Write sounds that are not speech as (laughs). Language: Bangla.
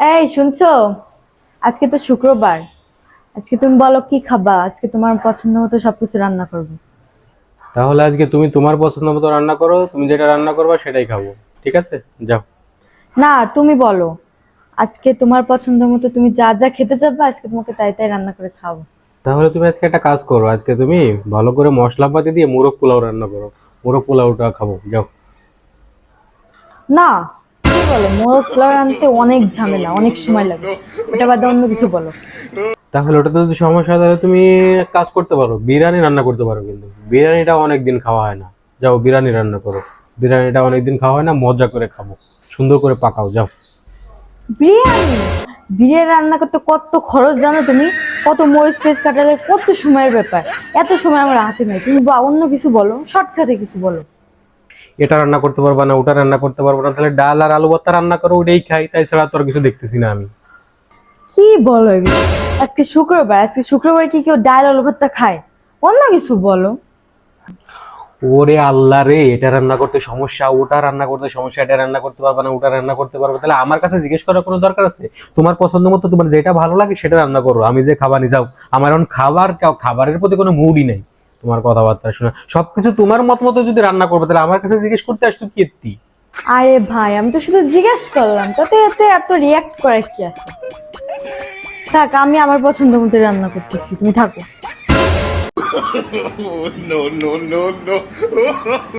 এই শুনছো? আজকে তো শুক্রবার। আজকে তুমি বলো কি খাবা? আজকে তোমার পছন্দ মতো সবকিছু রান্না করব। তাহলে আজকে তুমি তোমার পছন্দ মতো রান্না করো তুমি যেটা রান্না করবা সেটাই খাব। ঠিক আছে? যাও। না তুমি বলো। আজকে তোমার পছন্দ মতো তুমি যা যা খেতে যাবে আজকে তোমাকে তাই তাই রান্না করে খাব তাহলে তুমি আজকে একটা কাজ করো আজকে তুমি ভালো করে মশলাপাতি দিয়ে মোরগ পোলাও রান্না করো। মোরগ পোলাওটা খাব যাও। না বলো? মোরগ পোলাও আনতে অনেক ঝামেলা অনেক সময় লাগে। ওটা বাদে অন্য কিছু বলো। তাহলে ওটাতে যদি সমস্যা তাহলে তুমি কাজ করতে পারো বিরিয়ানি রান্না করতে পারো কিন্তু। বিরিয়ানিটা অনেকদিন খাওয়া হয় না। যাও বিরিয়ানি রান্না করো। বিরিয়ানিটা অনেকদিন খাওয়া হয় না মজা করে খাব। সুন্দর করে পাকাও যাও। বিরিয়ানি? বিরিয়ানি রান্না করতে কত খরচ জানো তুমি? কত মরিচ পেস কাটালে কত সময়ের ব্যাপার। এত সময় আমার হাতে নেই। তুমি বা- অন্য কিছু বলো শর্টকাটে কিছু বলো। এটা রান্না করতে পারবা না ওটা রান্না করতে পারব না তাহলে ডাল আর আলু ভর্তা রান্না করো ওটাই খাই তাই ছাড়া তো আর কিছু দেখতেছি না আমি। কি বলো আজকে শুক্রবার আজকে শুক্রবার কি কেউ ডাল আলু ভর্তা খায়? অন্য কিছু বলো। ওরে আল্লাহ রে এটা রান্না করতে সমস্যা ওটা রান্না করতে সমস্যা এটা রান্না করতে পারবে না ওটা রান্না করতে পারবে। তাহলে আমার কাছে জিজ্ঞেস করার কোনো দরকার আছে? তোমার পছন্দ মতো তোমার যেটা ভালো লাগে সেটা রান্না করো আমি যে খাবার নিয়ে যাও আমার এখন খাবার খাবারের প্রতি কোনো মুডই নেই। তোমার কথাবার্তা শোনা। সবকিছু তোমার মত মতো যদি রান্না করবে তাহলে আমার কাছে জিজ্ঞেস করতে আসতো কীর্তি আরে ভাই আমি তো শুধু জিজ্ঞেস করলাম তাতে এতে এত রিয়াক্ট করার কি আছে? থাক আমি আমার পছন্দ মতো রান্না করতেছি তুমি থাকো। (laughs) No, no, no, no. (laughs)